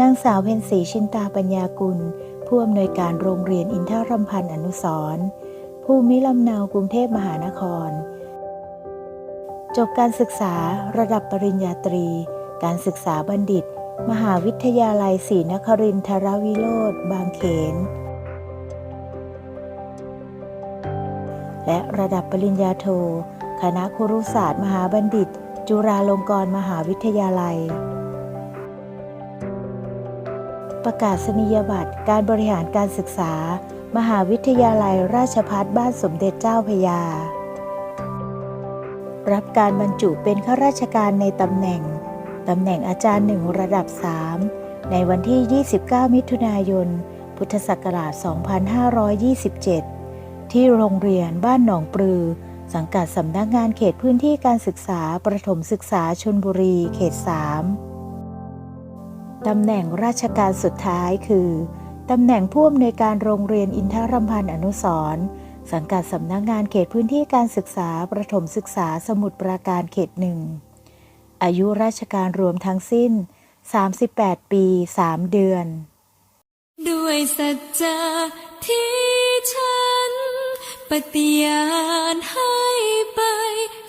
นางสาวเพ็ญศรีชินตาปัญญากุล ผู้อำนวยการโรงเรียนอินทรำพันธ์อนุสรณ์ภูมิลำเนากรุงเทพมหานคร จบการศึกษาระดับปริญญาตรี การศึกษาบัณฑิต มหาวิทยาลัยศรีนครินทรวิโรธบางเขน และระดับปริญญาโท คณะครุศาสตร์ มหาบัณฑิต จุฬาลงกรณ์มหาวิทยาลัย ประกาศนียบัตร การบริหารการศึกษา มหาวิทยาลัยราชภัฏบ้านสมเด็จเจ้าพยา รับการบรรจุเป็นข้าราชการในตำแหน่ง ตำแหน่งอาจารย์หนึ่งระดับ 3 ในวันที่ 29 มิถุนายน พุทธศักราช 2527 ที่โรงเรียนบ้านหนองปลือ สังกัดสำนักงานเขตพื้นที่การศึกษาประถมศึกษาชนบุรีเขต 3 ตำแหน่งราชการสุดท้ายคือ ตำแหน่งผู้อำนวยการโรงเรียนอินทรมพันธ์อนุสรสังกัดสำนักงานเขตพื้นที่การศึกษาประถมศึกษาสมุทรปราการเขตหนึ่ง อายุราชการรวมทั้งสิ้น 38 ปี 3 เดือน ด้วยสัจจะที่ฉัน ปฏิญาณให้ไป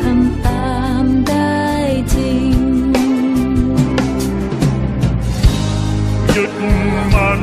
ทำตามได้จริง หยุดมัน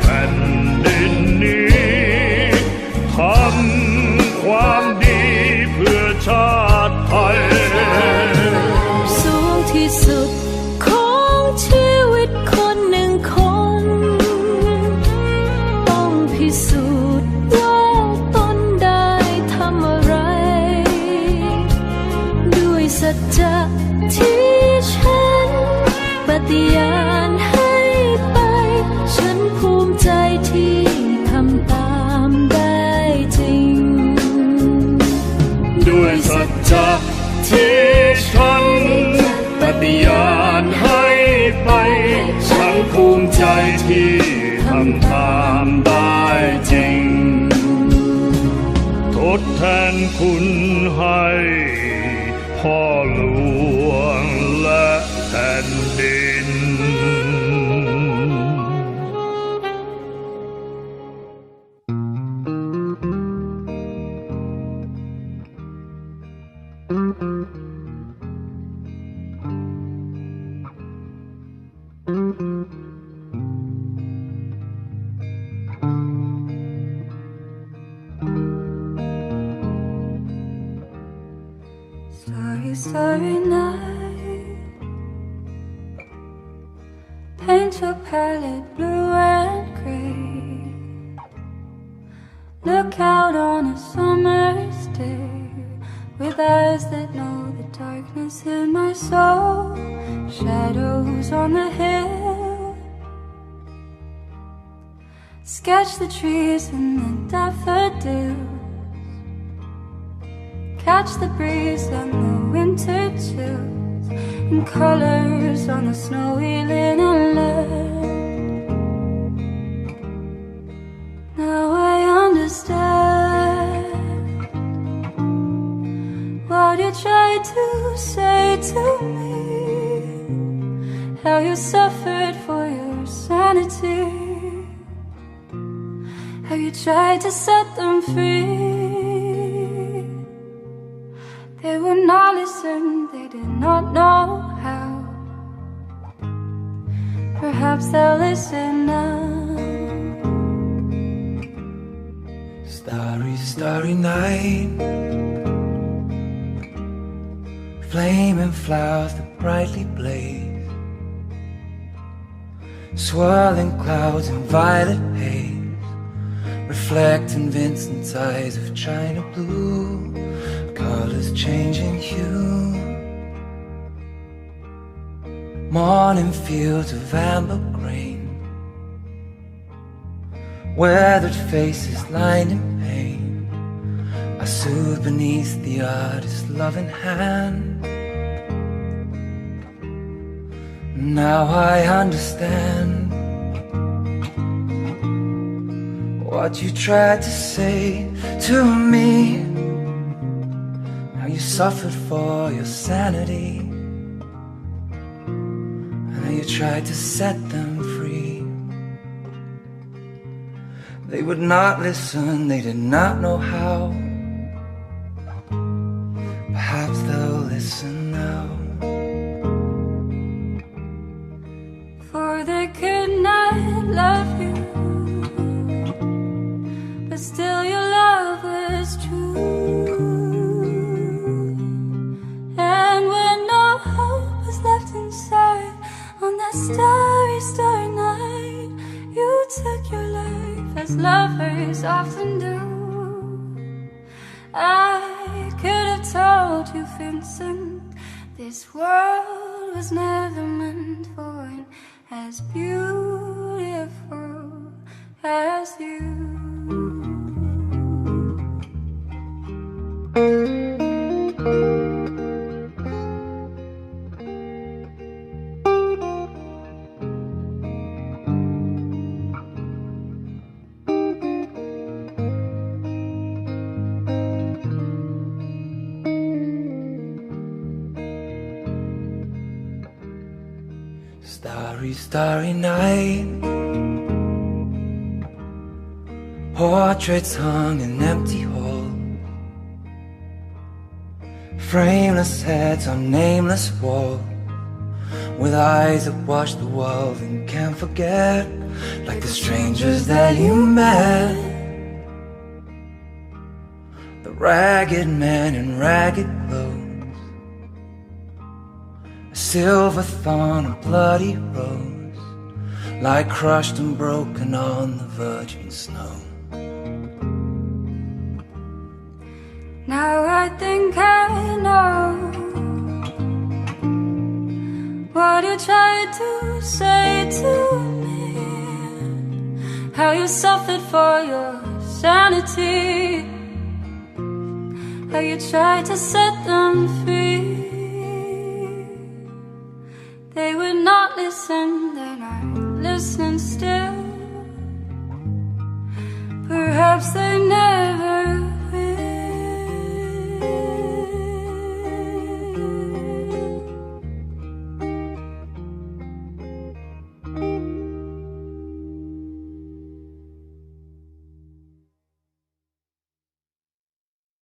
แผ่น ดแทนคุณให้ Starry, night. Paint your palette blue and gray. Look out on a summer's day with eyes that know the darkness in my soul. Shadows on the hill. Sketch the trees and the daffodils. Catch the breeze and the winter chills and colors on the snowy linen. Now I understand what you tried to say to me. How you suffered for your sanity. How you tried to set them free. Listen, they did not know how. Perhaps they'll listen now. Starry, starry night. Flaming flowers that brightly blaze. Swirling clouds in violet haze. Reflecting Vincent's eyes of china blue. Colors changing hue. Morning fields of amber grain. Weathered faces lined in pain I soothe beneath the artist's loving hand Now I understand What you tried to say to me suffered for your sanity And you tried to set them free they would not listen, they did not know how. As lovers often do. I could have told you, Vincent, this world was never meant for an as beautiful as you. Starry, night. Portraits hung in empty halls. Frameless heads on nameless walls. With eyes that watch the world and can't forget. Like the strangers that you met. The ragged man in ragged clothes. Silver thorn, a bloody rose, lie crushed and broken on the virgin snow. Now I think I know what you tried to say to me. How you suffered for your sanity. How you tried to set them free. Listen, then I listened still.